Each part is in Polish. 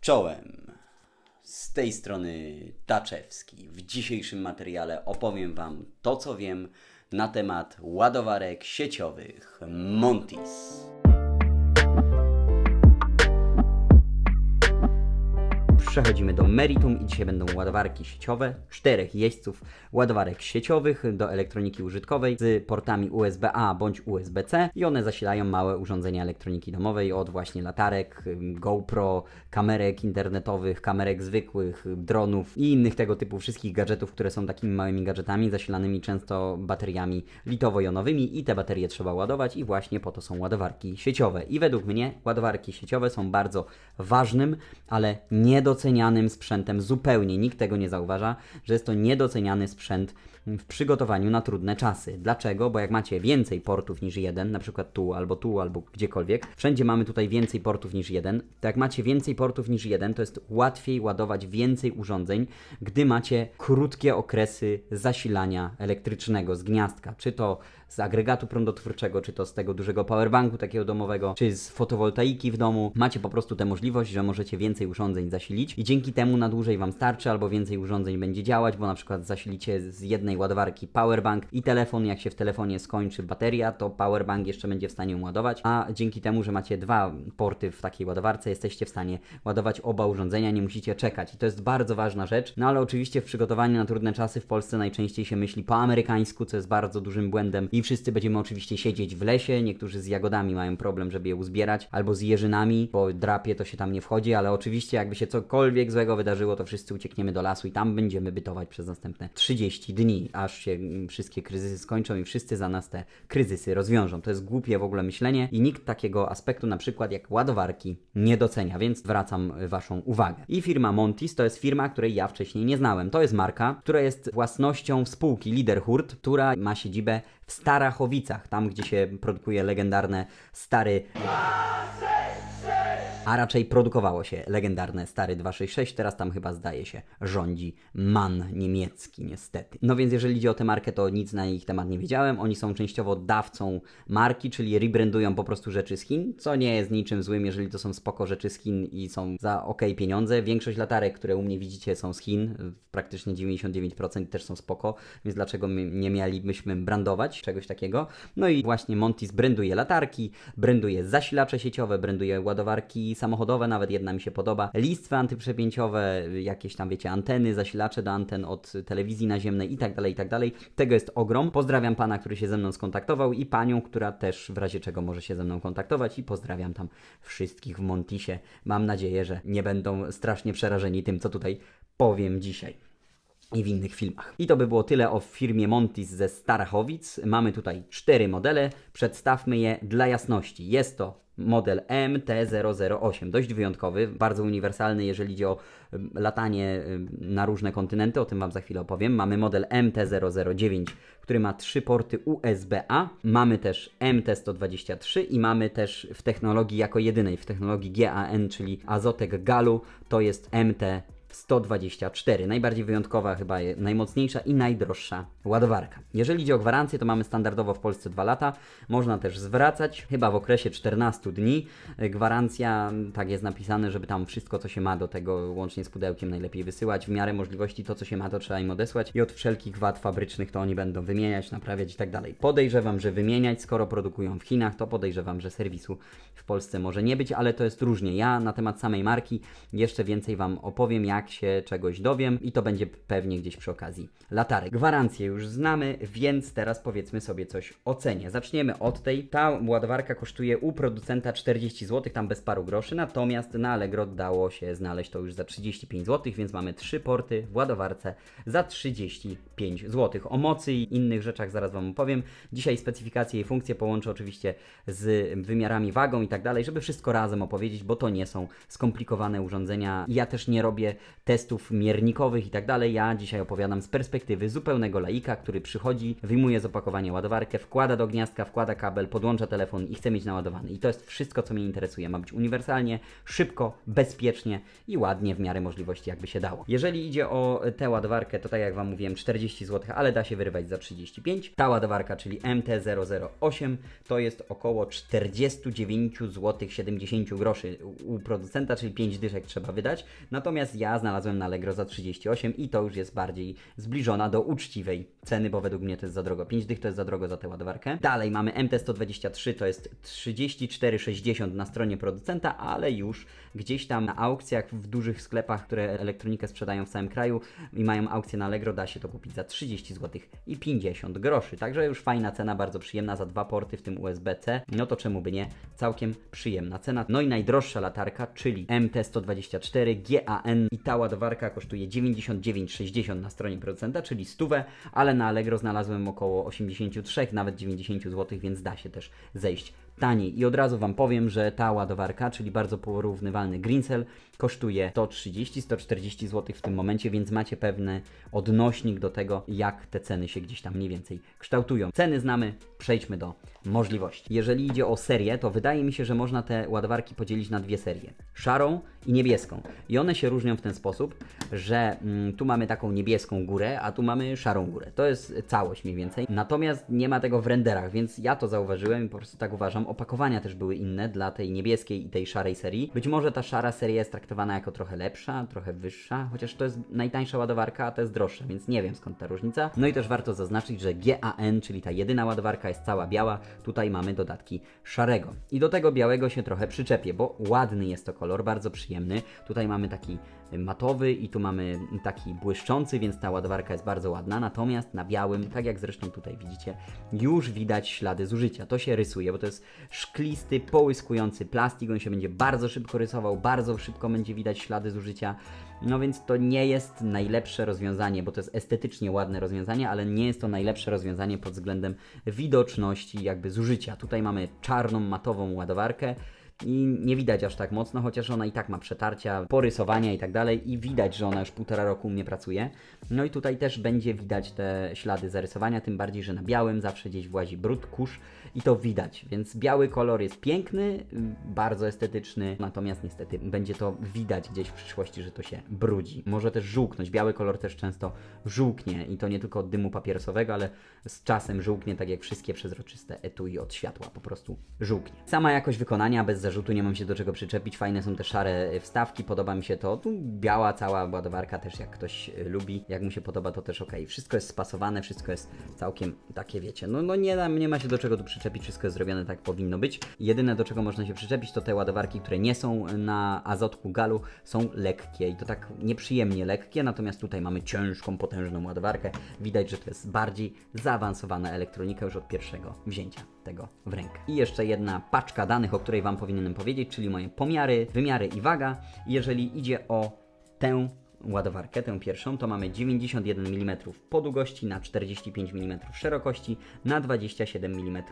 Czołem. Z tej strony Taczewski. W dzisiejszym materiale opowiem Wam to, co wiem na temat ładowarek sieciowych Montis. Przechodzimy do meritum i dzisiaj będą ładowarki sieciowe, czterech jeźdźców ładowarek sieciowych do elektroniki użytkowej z portami USB-A bądź USB-C i one zasilają małe urządzenia elektroniki domowej od właśnie latarek, GoPro, kamerek internetowych, kamerek zwykłych, dronów i innych tego typu wszystkich gadżetów, które są takimi małymi gadżetami zasilanymi często bateriami litowo-jonowymi i te baterie trzeba ładować i właśnie po to są ładowarki sieciowe. I według mnie ładowarki sieciowe są bardzo ważnym, ale niedocenianym sprzętem zupełnie. Nikt tego nie zauważa, że jest to niedoceniany sprzęt w przygotowaniu na trudne czasy. Dlaczego? Bo jak macie więcej portów niż jeden, na przykład tu albo tu, albo gdziekolwiek, wszędzie mamy tutaj więcej portów niż jeden, to jak macie więcej portów niż jeden, to jest łatwiej ładować więcej urządzeń, gdy macie krótkie okresy zasilania elektrycznego z gniazdka, czy to z agregatu prądotwórczego, czy to z tego dużego powerbanku takiego domowego, czy z fotowoltaiki w domu. Macie po prostu tę możliwość, że możecie więcej urządzeń zasilić i dzięki temu na dłużej Wam starczy, albo więcej urządzeń będzie działać, bo na przykład zasilicie z jednej ładowarki powerbank i telefon, jak się w telefonie skończy bateria, to powerbank jeszcze będzie w stanie ładować, a dzięki temu, że macie dwa porty w takiej ładowarce, jesteście w stanie ładować oba urządzenia, nie musicie czekać i to jest bardzo ważna rzecz, no ale oczywiście w przygotowaniu na trudne czasy w Polsce najczęściej się myśli po amerykańsku, co jest bardzo dużym błędem i wszyscy będziemy oczywiście siedzieć w lesie, niektórzy z jagodami mają problem, żeby je uzbierać, albo z jeżynami, bo drapie to się tam nie wchodzi, ale oczywiście jakby się cokolwiek złego wydarzyło, to wszyscy uciekniemy do lasu i tam będziemy bytować przez następne 30 dni, aż się mm, wszystkie kryzysy skończą i wszyscy za nas te kryzysy rozwiążą. To jest głupie w ogóle myślenie i nikt takiego aspektu na przykład jak ładowarki nie docenia, więc zwracam y, Waszą uwagę. I firma Montis to jest firma, której ja wcześniej nie znałem. To jest marka, która jest własnością spółki Liderhurt, która ma siedzibę Starachowicach, tam gdzie się produkuje legendarne stary a raczej produkowało się legendarne stary 266, teraz tam chyba zdaje się rządzi MAN niemiecki niestety. No więc jeżeli idzie o tę markę, to nic na ich temat nie wiedziałem. Oni są częściowo dawcą marki, czyli rebrandują po prostu rzeczy z Chin, co nie jest niczym złym, jeżeli to są spoko rzeczy z Chin i są za ok pieniądze. Większość latarek, które u mnie widzicie są z Chin, praktycznie 99% też są spoko, więc dlaczego nie mielibyśmy brandować czegoś takiego? No i właśnie Montis branduje latarki, branduje zasilacze sieciowe, branduje ładowarki samochodowe, nawet jedna mi się podoba, listwy antyprzepięciowe, jakieś tam wiecie, anteny, zasilacze do anten od telewizji naziemnej i tak dalej, i tak dalej. Tego jest ogrom. Pozdrawiam pana, który się ze mną skontaktował i panią, która też w razie czego może się ze mną kontaktować i pozdrawiam tam wszystkich w Montisie. Mam nadzieję, że nie będą strasznie przerażeni tym, co tutaj powiem dzisiaj i w innych filmach. I to by było tyle o firmie Montis ze Starachowic. Mamy tutaj cztery modele, przedstawmy je dla jasności. Jest to model MT-008, dość wyjątkowy, bardzo uniwersalny, jeżeli idzie o latanie na różne kontynenty, o tym Wam za chwilę opowiem. Mamy model MT-009, który ma trzy porty USB-A, mamy też MT-123 i mamy też w technologii jako jedynej, w technologii GAN, czyli Azotek Galu, to jest MT 124. Najbardziej wyjątkowa, chyba najmocniejsza i najdroższa ładowarka. Jeżeli idzie o gwarancję, to mamy standardowo w Polsce 2 lata. Można też zwracać, chyba w okresie 14 dni. Y, Gwarancja, tak jest napisane, żeby tam wszystko, co się ma do tego, łącznie z pudełkiem, najlepiej wysyłać. W miarę możliwości to, co się ma, to trzeba im odesłać. I od wszelkich wad fabrycznych to oni będą wymieniać, naprawiać i tak dalej. Podejrzewam, że wymieniać, skoro produkują w Chinach, to podejrzewam, że serwisu w Polsce może nie być, ale to jest różnie. Ja na temat samej marki jeszcze więcej Wam opowiem, jak się czegoś dowiem i to będzie pewnie gdzieś przy okazji latarek. Gwarancję już znamy, więc teraz powiedzmy sobie coś o cenie. Zaczniemy od tej. Ta ładowarka kosztuje u producenta 40 zł, tam bez paru groszy, natomiast na Allegro dało się znaleźć to już za 35 zł, więc mamy trzy porty w ładowarce za 35 zł. O mocy i innych rzeczach zaraz Wam opowiem. Dzisiaj specyfikacje i funkcje połączę oczywiście z wymiarami, wagą i tak dalej, żeby wszystko razem opowiedzieć, bo to nie są skomplikowane urządzenia. Ja też nie robię testów miernikowych i tak dalej. Ja dzisiaj opowiadam z perspektywy zupełnego laika, który przychodzi, wyjmuje z opakowania ładowarkę, wkłada do gniazdka, wkłada kabel, podłącza telefon i chce mieć naładowany. I to jest wszystko, co mnie interesuje. Ma być uniwersalnie, szybko, bezpiecznie i ładnie w miarę możliwości, jakby się dało. Jeżeli idzie o tę ładowarkę, to tak jak Wam mówiłem, 40 zł, ale da się wyrywać za 35. Ta ładowarka, czyli MT008, to jest około 49 zł 70 groszy u producenta, czyli 5 dyszek trzeba wydać. Natomiast ja znalazłem na Allegro za 38 i to już jest bardziej zbliżona do uczciwej ceny, bo według mnie to jest za drogo. 5 dych to jest za drogo za tę ładowarkę. Dalej mamy MT123, to jest 34,60 na stronie producenta, ale już gdzieś tam na aukcjach w dużych sklepach, które elektronikę sprzedają w całym kraju i mają aukcję na Allegro, da się to kupić za 30 zł i 50 groszy. Także już fajna cena, bardzo przyjemna za dwa porty, w tym USB-C. No to czemu by nie? Całkiem przyjemna cena. No i najdroższa latarka, czyli MT124 GAN i ta ładowarka kosztuje 99,60 na stronie producenta, czyli stówę, ale na Allegro znalazłem około 83, nawet 90 zł, więc da się też zejść taniej. I od razu Wam powiem, że ta ładowarka, czyli bardzo porównywalny Greencell, kosztuje 130-140 zł w tym momencie, więc macie pewny odnośnik do tego, jak te ceny się gdzieś tam mniej więcej kształtują. Ceny znamy, przejdźmy do możliwości. Jeżeli idzie o serię, to wydaje mi się, że można te ładowarki podzielić na dwie serie. Szarą i niebieską. I one się różnią w ten sposób, że mm, tu mamy taką niebieską górę, a tu mamy szarą górę. To jest całość mniej więcej. Natomiast nie ma tego w renderach, więc ja to zauważyłem i po prostu tak uważam. Opakowania też były inne dla tej niebieskiej i tej szarej serii. Być może ta szara seria jest traktowana jako trochę lepsza, trochę wyższa, chociaż to jest najtańsza ładowarka, a to jest droższa, więc nie wiem skąd ta różnica. No i też warto zaznaczyć, że GAN, czyli ta jedyna ładowarka jest cała biała, tutaj mamy dodatki szarego. I do tego białego się trochę przyczepię, bo ładny jest to kolor, bardzo przyjemny. Tutaj mamy taki matowy i tu mamy taki błyszczący, więc ta ładowarka jest bardzo ładna. Natomiast na białym, tak jak zresztą tutaj widzicie, już widać ślady zużycia. To się rysuje, bo to jest szklisty, połyskujący plastik. On się będzie bardzo szybko rysował, bardzo szybko będzie widać ślady zużycia. No więc to nie jest najlepsze rozwiązanie, bo to jest estetycznie ładne rozwiązanie, ale nie jest to najlepsze rozwiązanie pod względem widoczności jakby zużycia. Tutaj mamy czarną, matową ładowarkę i nie widać aż tak mocno, chociaż ona i tak ma przetarcia, porysowania i tak dalej i widać, że ona już półtora roku u mnie pracuje. No i tutaj też będzie widać te ślady zarysowania, tym bardziej, że na białym zawsze gdzieś włazi brud, kurz i to widać, więc biały kolor jest piękny, bardzo estetyczny, natomiast niestety będzie to widać gdzieś w przyszłości, że to się brudzi. Może też żółknąć, biały kolor też często żółknie i to nie tylko od dymu papierosowego, ale z czasem żółknie, tak jak wszystkie przezroczyste etui od światła, po prostu żółknie. Sama jakość wykonania bez zarzutu, nie mam się do czego przyczepić, fajne są te szare wstawki, podoba mi się to, tu biała cała ładowarka też jak ktoś y, lubi, jak mu się podoba to też ok. Wszystko jest spasowane, wszystko jest całkiem takie wiecie, no, no nie, nie ma się do czego tu przyczepić, wszystko jest zrobione tak powinno być. Jedyne do czego można się przyczepić to te ładowarki, które nie są na azotku galu, są lekkie i to tak nieprzyjemnie lekkie, natomiast tutaj mamy ciężką, potężną ładowarkę. Widać, że to jest bardziej zaawansowana elektronika już od pierwszego wzięcia tego w rękę. I jeszcze jedna paczka danych, o której Wam powinienem powiedzieć, czyli moje pomiary, wymiary i waga. Jeżeli idzie o tę ładowarkę, tę pierwszą, to mamy 91 mm po długości, na 45 mm szerokości, na 27 mm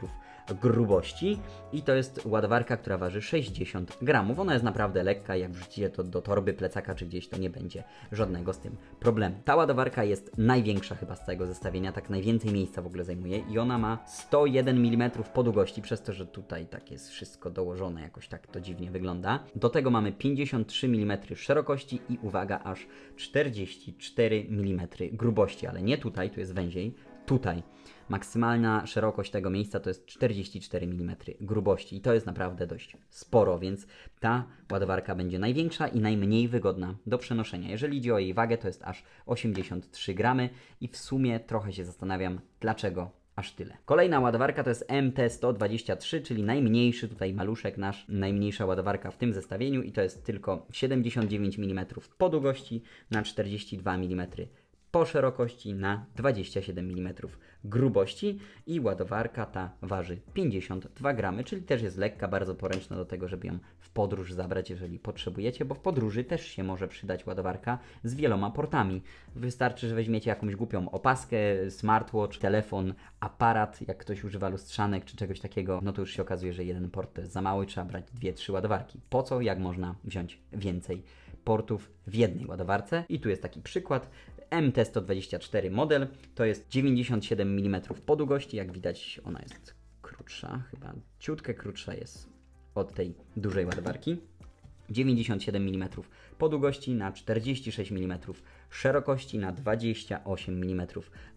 grubości i to jest ładowarka, która waży 60 gramów. Ona jest naprawdę lekka, jak wrzucicie to do torby, plecaka czy gdzieś, to nie będzie żadnego z tym problemu. Ta ładowarka jest największa chyba z całego zestawienia, tak najwięcej miejsca w ogóle zajmuje i ona ma 101 mm po długości, przez to, że tutaj tak jest wszystko dołożone, jakoś tak to dziwnie wygląda. Do tego mamy 53 mm szerokości i uwaga, aż 44 mm grubości, ale nie tutaj, tu jest węziej, tutaj. Maksymalna szerokość tego miejsca to jest 44 mm grubości i to jest naprawdę dość sporo, więc ta ładowarka będzie największa i najmniej wygodna do przenoszenia. Jeżeli idzie o jej wagę, to jest aż 83 gramy i w sumie trochę się zastanawiam, dlaczego aż tyle. Kolejna ładowarka to jest MT123, czyli najmniejszy tutaj maluszek, nasz najmniejsza ładowarka w tym zestawieniu i to jest tylko 79 mm po długości na 42 mm po szerokości na 27 mm grubości i ładowarka ta waży 52 gramy, czyli też jest lekka, bardzo poręczna do tego, żeby ją w podróż zabrać, jeżeli potrzebujecie, bo w podróży też się może przydać ładowarka z wieloma portami. Wystarczy, że weźmiecie jakąś głupią opaskę, smartwatch, telefon, aparat, jak ktoś używa lustrzanek czy czegoś takiego, no to już się okazuje, że jeden port to jest za mały, trzeba brać dwie, trzy ładowarki. Po co, jak można wziąć więcej portów w jednej ładowarce? I tu jest taki przykład. MT124 model. To jest 97 mm po długości, jak widać ona jest krótsza, chyba ciutkę krótsza jest od tej dużej ładowarki. 97 mm po długości na 46 mm szerokości na 28 mm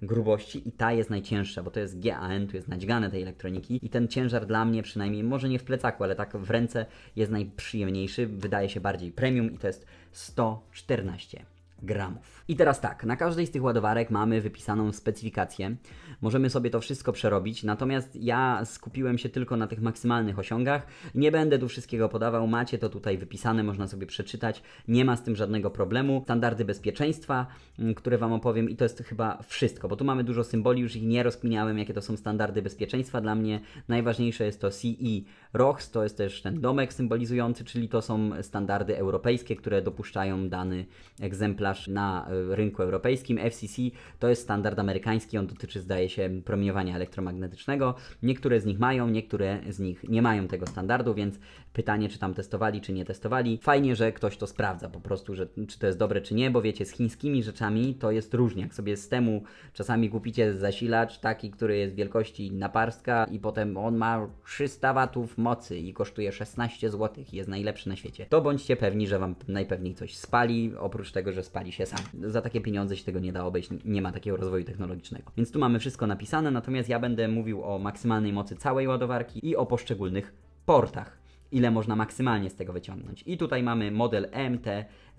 grubości. I ta jest najcięższa, bo to jest GAN, tu jest nadźgane tej elektroniki. I ten ciężar dla mnie przynajmniej, może nie w plecaku, ale tak w ręce jest najprzyjemniejszy, wydaje się bardziej premium i to jest 114 gramów. I teraz tak, na każdej z tych ładowarek mamy wypisaną specyfikację. Możemy sobie to wszystko przerobić, natomiast ja skupiłem się tylko na tych maksymalnych osiągach. Nie będę tu wszystkiego podawał, macie to tutaj wypisane, można sobie przeczytać. Nie ma z tym żadnego problemu. Standardy bezpieczeństwa, mm, które Wam opowiem i to jest chyba wszystko, bo tu mamy dużo symboli, już ich nie rozkminiałem, jakie to są standardy bezpieczeństwa. Dla mnie najważniejsze jest to CE ROHS, to jest też ten domek symbolizujący, czyli to są standardy europejskie, które dopuszczają dany egzemplarz na e, rynku europejskim. FCC to jest standard amerykański, on dotyczy zdaje się promieniowania elektromagnetycznego. Niektóre z nich mają, niektóre z nich nie mają tego standardu, więc pytanie, czy tam testowali, czy nie testowali. Fajnie, że ktoś to sprawdza po prostu, że czy to jest dobre, czy nie, bo wiecie, z chińskimi rzeczami to jest różnie. Jak sobie z temu czasami kupicie zasilacz taki, który jest wielkości naparstka i potem on ma 300 watów mocy i kosztuje 16 zł i jest najlepszy na świecie, to bądźcie pewni, że Wam najpewniej coś spali, oprócz tego, że spali się sam. Za takie pieniądze się tego nie da obejść, nie ma takiego rozwoju technologicznego. Więc tu mamy wszystko napisane, natomiast ja będę mówił o maksymalnej mocy całej ładowarki i o poszczególnych portach ile można maksymalnie z tego wyciągnąć. I tutaj mamy model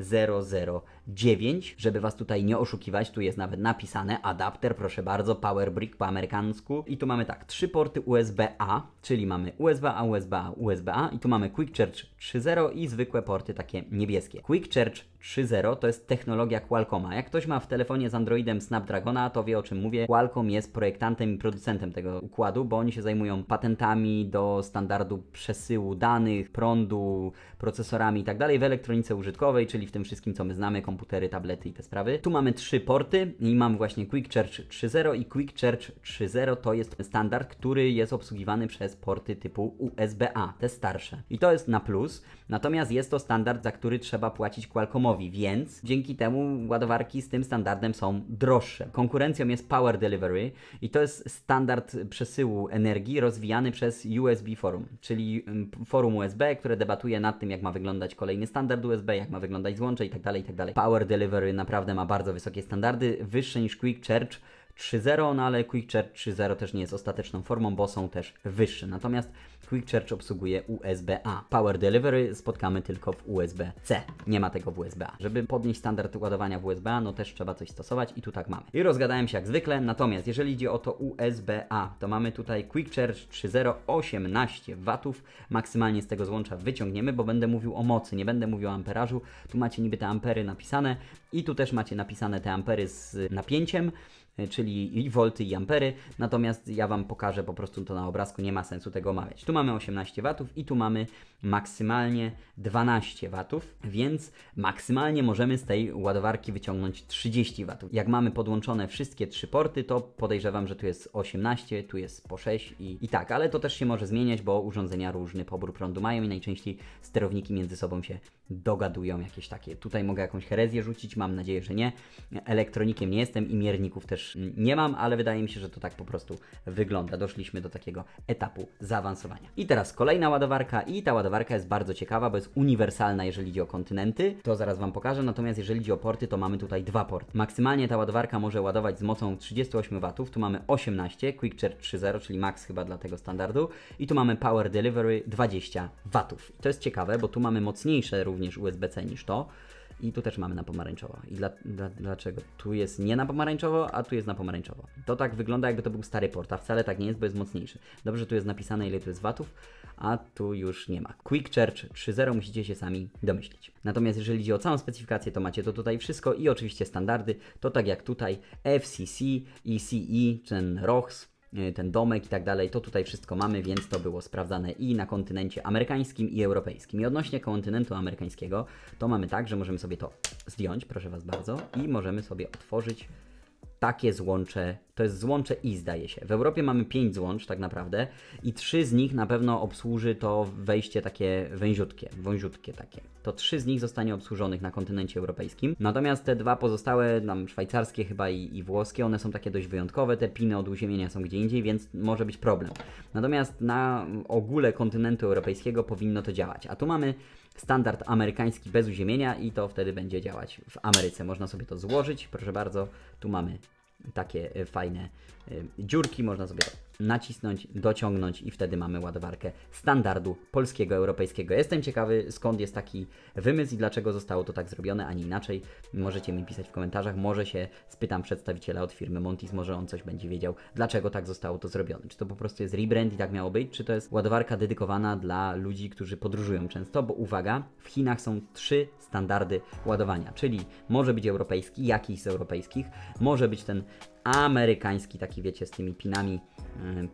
MT009, żeby Was tutaj nie oszukiwać, tu jest nawet napisane adapter, proszę bardzo, Power Brick po amerykańsku. I tu mamy tak, trzy porty USB-A, czyli mamy USB-A, USB-A, USB-A i tu mamy Quick Charge 3.0 i zwykłe porty takie niebieskie. Quick Charge 3.0 to jest technologia Qualcomma. Jak ktoś ma w telefonie z Androidem Snapdragona, to wie o czym mówię. Qualcomm jest projektantem i producentem tego układu, bo oni się zajmują patentami do standardu przesyłu danych, prądu, procesorami i tak w elektronice użytkowej, czyli w tym wszystkim, co my znamy, komputery, tablety i te sprawy. Tu mamy trzy porty i mam właśnie Quick Charge 3.0 i Quick Charge 3.0 to jest standard, który jest obsługiwany przez porty typu USB-A, te starsze. I to jest na plus, natomiast jest to standard, za który trzeba płacić Qualcommowi, więc dzięki temu ładowarki z tym standardem są droższe. Konkurencją jest Power Delivery i to jest standard przesyłu energii rozwijany przez USB Forum, czyli mm, forum USB, które debatuje nad tym, jak ma wyglądać kolejny standard USB, jak ma wyglądać złącze itd., itd. Power Delivery naprawdę ma bardzo wysokie standardy, wyższe niż Quick Charge 3.0, no ale Quick Charge 3.0 też nie jest ostateczną formą, bo są też wyższe. Natomiast Quick Charge obsługuje USB-A. Power Delivery spotkamy tylko w USB-C. Nie ma tego w USB-A. Żeby podnieść standard ładowania w USB-A, no też trzeba coś stosować i tu tak mamy. I rozgadałem się jak zwykle, natomiast jeżeli idzie o to USB-A, to mamy tutaj Quick Charge 3.0 18 W. Maksymalnie z tego złącza wyciągniemy, bo będę mówił o mocy, nie będę mówił o amperażu. Tu macie niby te ampery napisane i tu też macie napisane te ampery z napięciem czyli i volty i ampery, natomiast ja Wam pokażę po prostu to na obrazku, nie ma sensu tego omawiać. Tu mamy 18 W i tu mamy maksymalnie 12 W, więc maksymalnie możemy z tej ładowarki wyciągnąć 30 W. Jak mamy podłączone wszystkie trzy porty, to podejrzewam, że tu jest 18, tu jest po 6 i, i tak, ale to też się może zmieniać, bo urządzenia różny pobór prądu mają i najczęściej sterowniki między sobą się dogadują jakieś takie. Tutaj mogę jakąś herezję rzucić, mam nadzieję, że nie. Elektronikiem nie jestem i mierników też nie mam, ale wydaje mi się, że to tak po prostu wygląda. Doszliśmy do takiego etapu zaawansowania. I teraz kolejna ładowarka i ta ładowarka jest bardzo ciekawa, bo jest uniwersalna, jeżeli chodzi o kontynenty. To zaraz Wam pokażę, natomiast jeżeli chodzi o porty, to mamy tutaj dwa porty. Maksymalnie ta ładowarka może ładować z mocą 38 W, tu mamy 18, Quick Charge 3.0, czyli max chyba dla tego standardu i tu mamy Power Delivery 20 W. To jest ciekawe, bo tu mamy mocniejsze również USB-C niż to. I tu też mamy na pomarańczowo. I dla, dla, dlaczego? Tu jest nie na pomarańczowo, a tu jest na pomarańczowo. To tak wygląda, jakby to był stary port, a wcale tak nie jest, bo jest mocniejszy. Dobrze, tu jest napisane, ile tu jest watów, a tu już nie ma. Quick Charge 3.0 musicie się sami domyślić. Natomiast jeżeli chodzi o całą specyfikację, to macie to tutaj wszystko i oczywiście standardy, to tak jak tutaj FCC, ECE, ten ROHS, ten domek i tak dalej, to tutaj wszystko mamy, więc to było sprawdzane i na kontynencie amerykańskim i europejskim. I odnośnie kontynentu amerykańskiego, to mamy tak, że możemy sobie to zdjąć, proszę Was bardzo, i możemy sobie otworzyć takie złącze, to jest złącze i zdaje się. W Europie mamy 5 złącz tak naprawdę i trzy z nich na pewno obsłuży to wejście takie węziutkie, wąziutkie takie. To trzy z nich zostanie obsłużonych na kontynencie europejskim. Natomiast te dwa pozostałe, tam szwajcarskie chyba i, i włoskie, one są takie dość wyjątkowe, te piny od uziemienia są gdzie indziej, więc może być problem. Natomiast na ogóle kontynentu europejskiego powinno to działać. A tu mamy standard amerykański bez uziemienia i to wtedy będzie działać w Ameryce. Można sobie to złożyć, proszę bardzo. Tu mamy takie e, fajne e, dziurki, można sobie to nacisnąć, dociągnąć i wtedy mamy ładowarkę standardu polskiego, europejskiego. Jestem ciekawy skąd jest taki wymysł i dlaczego zostało to tak zrobione, a nie inaczej. Możecie mi pisać w komentarzach, może się spytam przedstawiciela od firmy Montis, może on coś będzie wiedział, dlaczego tak zostało to zrobione. Czy to po prostu jest rebrand i tak miało być, czy to jest ładowarka dedykowana dla ludzi, którzy podróżują często, bo uwaga, w Chinach są trzy standardy ładowania, czyli może być europejski, jakiś z europejskich, może być ten amerykański, taki wiecie, z tymi pinami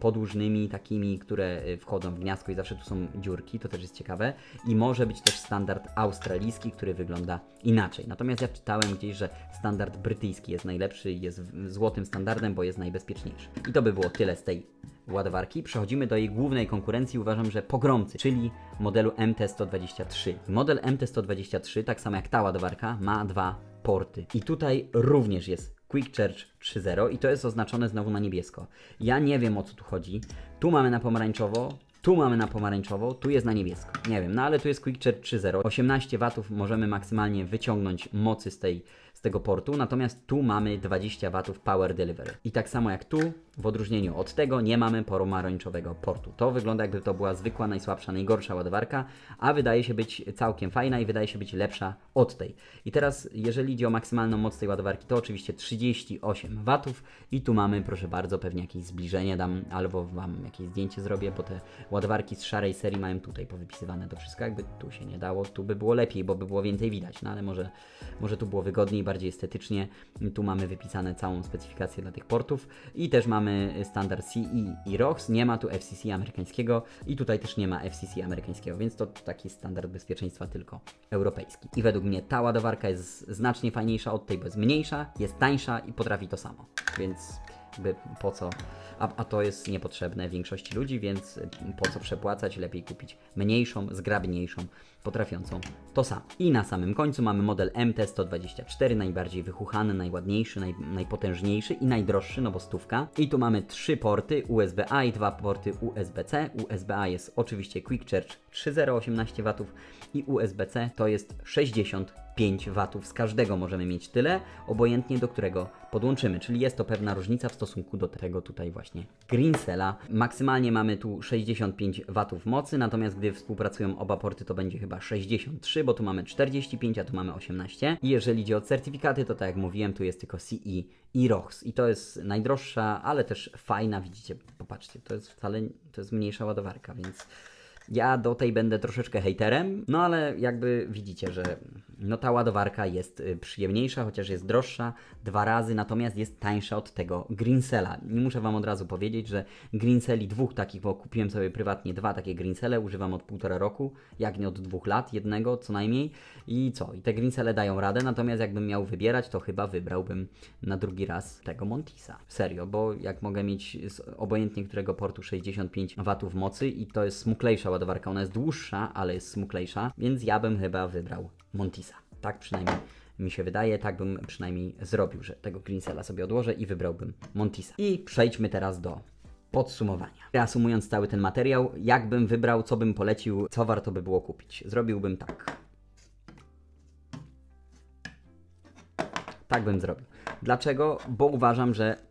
podłużnymi, takimi, które y, wchodzą w gniazdko i zawsze tu są dziurki, to też jest ciekawe. I może być też standard australijski, który wygląda inaczej. Natomiast ja czytałem gdzieś, że standard brytyjski jest najlepszy jest złotym standardem, bo jest najbezpieczniejszy. I to by było tyle z tej ładowarki. Przechodzimy do jej głównej konkurencji, uważam, że pogromcy, czyli modelu MT-123. Model MT-123, tak samo jak ta ładowarka, ma dwa porty. I tutaj również jest Quick Charge 3.0 i to jest oznaczone znowu na niebiesko. Ja nie wiem o co tu chodzi. Tu mamy na pomarańczowo, tu mamy na pomarańczowo, tu jest na niebiesko. Nie wiem, no ale tu jest Quick Charge 3.0. 18 watów możemy maksymalnie wyciągnąć mocy z, tej, z tego portu, natomiast tu mamy 20 watów Power Delivery. I tak samo jak tu, w odróżnieniu od tego, nie mamy pomarańczowego portu. To wygląda jakby to była zwykła, najsłabsza, najgorsza ładowarka, a wydaje się być całkiem fajna i wydaje się być lepsza od tej. I teraz, jeżeli idzie o maksymalną moc tej ładowarki, to oczywiście 38 watów i tu mamy, proszę bardzo, pewnie jakieś zbliżenie dam, albo Wam jakieś zdjęcie zrobię, bo te ładowarki z szarej serii mają tutaj powypisywane to wszystko, jakby tu się nie dało, tu by było lepiej, bo by było więcej widać, no ale może, może tu było wygodniej, bardziej estetycznie. Tu mamy wypisane całą specyfikację dla tych portów i też mamy standard CE i ROHS, nie ma tu FCC amerykańskiego i tutaj też nie ma FCC amerykańskiego, więc to taki standard bezpieczeństwa tylko europejski. I według mnie ta ładowarka jest znacznie fajniejsza od tej, bo jest mniejsza, jest tańsza i potrafi to samo, więc jakby po co, a, a to jest niepotrzebne większości ludzi, więc po co przepłacać, lepiej kupić mniejszą, zgrabniejszą, potrafiącą to samo. I na samym końcu mamy model MT-124, najbardziej wychuchany, najładniejszy, naj, najpotężniejszy i najdroższy, no bo stówka. I tu mamy trzy porty USB-A i dwa porty USB-C. USB-A jest oczywiście Quick Charge 3.0 18 W i USB-C to jest 65 W. Z każdego możemy mieć tyle, obojętnie do którego podłączymy, czyli jest to pewna różnica w stosunku do tego tutaj właśnie Greensela. Maksymalnie mamy tu 65 W mocy, natomiast gdy współpracują oba porty to będzie chyba 63, bo tu mamy 45, a tu mamy 18. I jeżeli idzie o certyfikaty, to tak jak mówiłem, tu jest tylko CE i ROHS i to jest najdroższa, ale też fajna, widzicie, popatrzcie, to jest wcale, to jest mniejsza ładowarka, więc ja do tej będę troszeczkę hejterem, no ale jakby widzicie, że no ta ładowarka jest y, przyjemniejsza, chociaż jest droższa dwa razy, natomiast jest tańsza od tego Greensela. Nie muszę Wam od razu powiedzieć, że Greenseli dwóch takich, bo kupiłem sobie prywatnie dwa takie Greensele, używam od półtora roku, jak nie od dwóch lat, jednego co najmniej. I co? I te Greensele dają radę, natomiast jakbym miał wybierać, to chyba wybrałbym na drugi raz tego Montisa. Serio, bo jak mogę mieć obojętnie którego portu 65 W mocy i to jest smuklejsza ładowarka, ona jest dłuższa, ale jest smuklejsza, więc ja bym chyba wybrał Montisa. Tak przynajmniej mi się wydaje, tak bym przynajmniej zrobił, że tego Greensela sobie odłożę i wybrałbym Montisa. I przejdźmy teraz do podsumowania. Reasumując cały ten materiał, jakbym wybrał, co bym polecił, co warto by było kupić. Zrobiłbym tak. Tak bym zrobił. Dlaczego? Bo uważam, że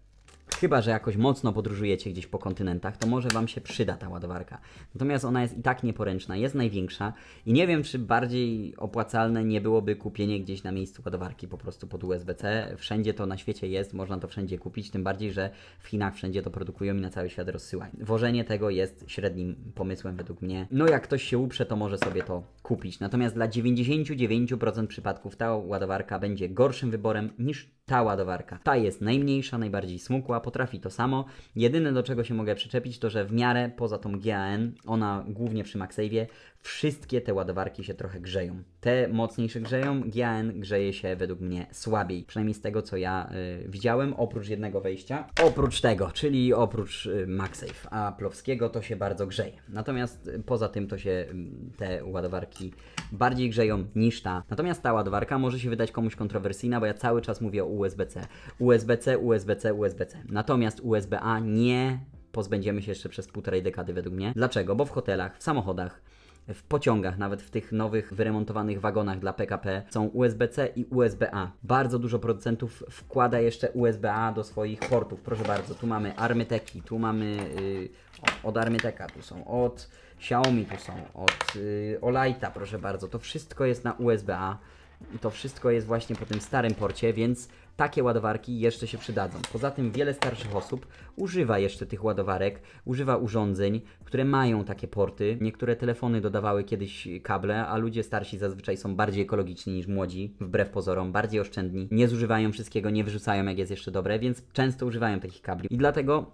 Chyba, że jakoś mocno podróżujecie gdzieś po kontynentach, to może Wam się przyda ta ładowarka. Natomiast ona jest i tak nieporęczna, jest największa i nie wiem, czy bardziej opłacalne nie byłoby kupienie gdzieś na miejscu ładowarki po prostu pod USB-C. Wszędzie to na świecie jest, można to wszędzie kupić, tym bardziej, że w Chinach wszędzie to produkują i na cały świat rozsyłają. Wożenie tego jest średnim pomysłem według mnie. No jak ktoś się uprze, to może sobie to kupić. Natomiast dla 99% przypadków ta ładowarka będzie gorszym wyborem niż ta ładowarka. Ta jest najmniejsza, najbardziej smukła, potrafi to samo. Jedyne do czego się mogę przyczepić to, że w miarę poza tą GAN, ona głównie przy MagSave'ie, wszystkie te ładowarki się trochę grzeją. Te mocniejsze grzeją, GAN grzeje się według mnie słabiej. Przynajmniej z tego co ja y, widziałem, oprócz jednego wejścia. Oprócz tego, czyli oprócz y, MagSafe, a Plowskiego to się bardzo grzeje. Natomiast y, poza tym to się y, te ładowarki bardziej grzeją niż ta. Natomiast ta ładowarka może się wydać komuś kontrowersyjna, bo ja cały czas mówię o USB-C. USB-C, USB-C, USB-C. Natomiast USB-A nie pozbędziemy się jeszcze przez półtorej dekady według mnie. Dlaczego? Bo w hotelach, w samochodach, w pociągach, nawet w tych nowych, wyremontowanych wagonach dla PKP są USB-C i USB-A. Bardzo dużo producentów wkłada jeszcze USB-A do swoich portów. Proszę bardzo, tu mamy Armyteki, tu mamy yy, od Armyteka, tu są od Xiaomi, tu są od yy, Olighta, proszę bardzo. To wszystko jest na USB-A. I to wszystko jest właśnie po tym starym porcie, więc takie ładowarki jeszcze się przydadzą. Poza tym wiele starszych osób używa jeszcze tych ładowarek, używa urządzeń, które mają takie porty. Niektóre telefony dodawały kiedyś kable, a ludzie starsi zazwyczaj są bardziej ekologiczni niż młodzi, wbrew pozorom, bardziej oszczędni, nie zużywają wszystkiego, nie wyrzucają jak jest jeszcze dobre, więc często używają takich kabli. I dlatego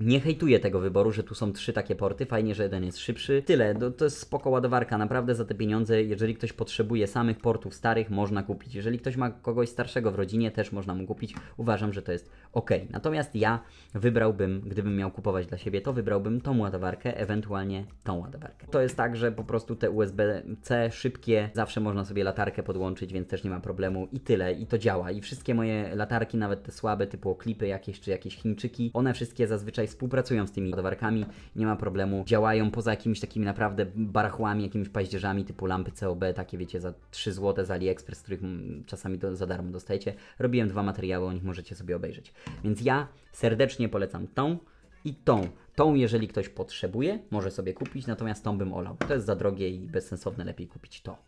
nie hejtuję tego wyboru, że tu są trzy takie porty. Fajnie, że jeden jest szybszy. Tyle, to, to jest spoko ładowarka. Naprawdę za te pieniądze, jeżeli ktoś potrzebuje samych portów starych, można kupić. Jeżeli ktoś ma kogoś starszego w rodzinie, też można mu kupić. Uważam, że to jest ok. Natomiast ja wybrałbym, gdybym miał kupować dla siebie, to wybrałbym tą ładowarkę, ewentualnie tą ładowarkę. To jest tak, że po prostu te USB-C szybkie, zawsze można sobie latarkę podłączyć, więc też nie ma problemu i tyle. I to działa. I wszystkie moje latarki, nawet te słabe, typu klipy jakieś, czy jakieś Chińczyki, one wszystkie zazwyczaj współpracują z tymi ładowarkami, nie ma problemu, działają poza jakimiś takimi naprawdę barachłami, jakimiś paździerzami typu lampy COB, takie wiecie, za 3 zł z AliExpress, których czasami do, za darmo dostajecie. Robiłem dwa materiały, o nich możecie sobie obejrzeć. Więc ja serdecznie polecam tą i tą. Tą, jeżeli ktoś potrzebuje, może sobie kupić, natomiast tą bym olał. To jest za drogie i bezsensowne, lepiej kupić to.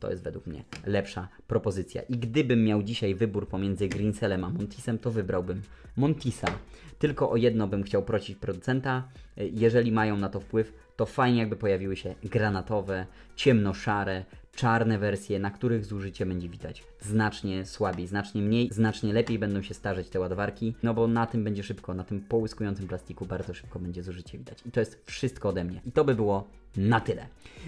To jest według mnie lepsza propozycja. I gdybym miał dzisiaj wybór pomiędzy Greencellem a Montisem, to wybrałbym Montisa. Tylko o jedno bym chciał prosić producenta. Jeżeli mają na to wpływ, to fajnie jakby pojawiły się granatowe, ciemnoszare, czarne wersje, na których zużycie będzie widać znacznie słabiej, znacznie mniej, znacznie lepiej będą się starzeć te ładowarki, no bo na tym będzie szybko, na tym połyskującym plastiku bardzo szybko będzie zużycie widać. I to jest wszystko ode mnie. I to by było na tyle.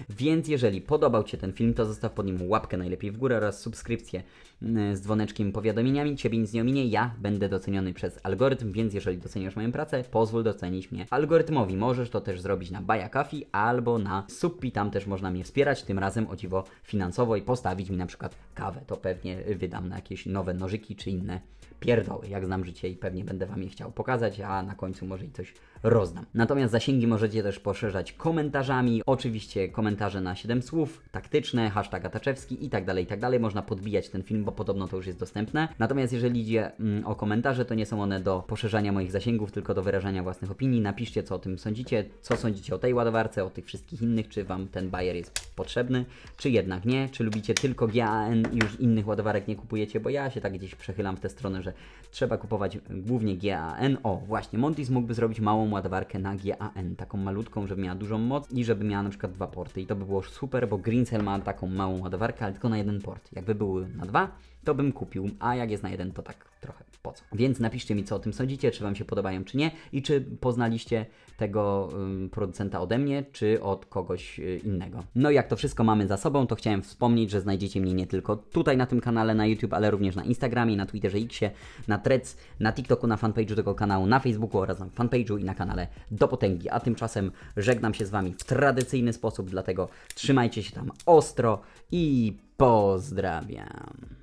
Więc jeżeli podobał Ci się ten film, to zostaw pod nim łapkę najlepiej w górę oraz subskrypcję mm, z dzwoneczkiem powiadomieniami. Ciebie nic nie ominie, ja będę doceniony przez algorytm, więc jeżeli doceniasz moją pracę, pozwól docenić mnie algorytmowi. Możesz to też zrobić na Buy a Coffee albo na Suppi, tam też można mnie wspierać, tym razem o dziwo finansowo i postawić mi na przykład kawę. To pewnie wydam na jakieś nowe nożyki czy inne pierdoły, jak znam życie i pewnie będę Wam je chciał pokazać, a na końcu może i coś rozdam. Natomiast zasięgi możecie też poszerzać komentarzami, oczywiście komentarze na 7 słów, taktyczne, hashtag Ataczewski i tak dalej, i tak dalej. Można podbijać ten film, bo podobno to już jest dostępne. Natomiast jeżeli idzie mm, o komentarze, to nie są one do poszerzania moich zasięgów, tylko do wyrażania własnych opinii. Napiszcie, co o tym sądzicie, co sądzicie o tej ładowarce, o tych wszystkich innych, czy Wam ten bajer jest potrzebny, czy jednak nie, czy lubicie tylko GAN i już innych ładowarek nie kupujecie, bo ja się tak gdzieś przechylam w tę stronę, że trzeba kupować głównie GAN. O, właśnie, Montis mógłby zrobić małą ładowarkę na GAN, taką malutką, żeby miała dużą moc i żeby miała na przykład dwa porty. I to by było super, bo Greencell ma taką małą ładowarkę, ale tylko na jeden port. Jakby były na dwa, to bym kupił, a jak jest na jeden, to tak trochę po co. Więc napiszcie mi, co o tym sądzicie, czy Wam się podobają, czy nie i czy poznaliście tego producenta ode mnie, czy od kogoś y, innego. No i jak to wszystko mamy za sobą, to chciałem wspomnieć, że znajdziecie mnie nie tylko tutaj na tym kanale na YouTube, ale również na Instagramie, na Twitterze Xie, na Threads, na TikToku, na fanpage'u tego kanału, na Facebooku oraz na fanpage'u i na kanale Do Potęgi. A tymczasem żegnam się z Wami w tradycyjny sposób, dlatego trzymajcie się tam ostro i pozdrawiam.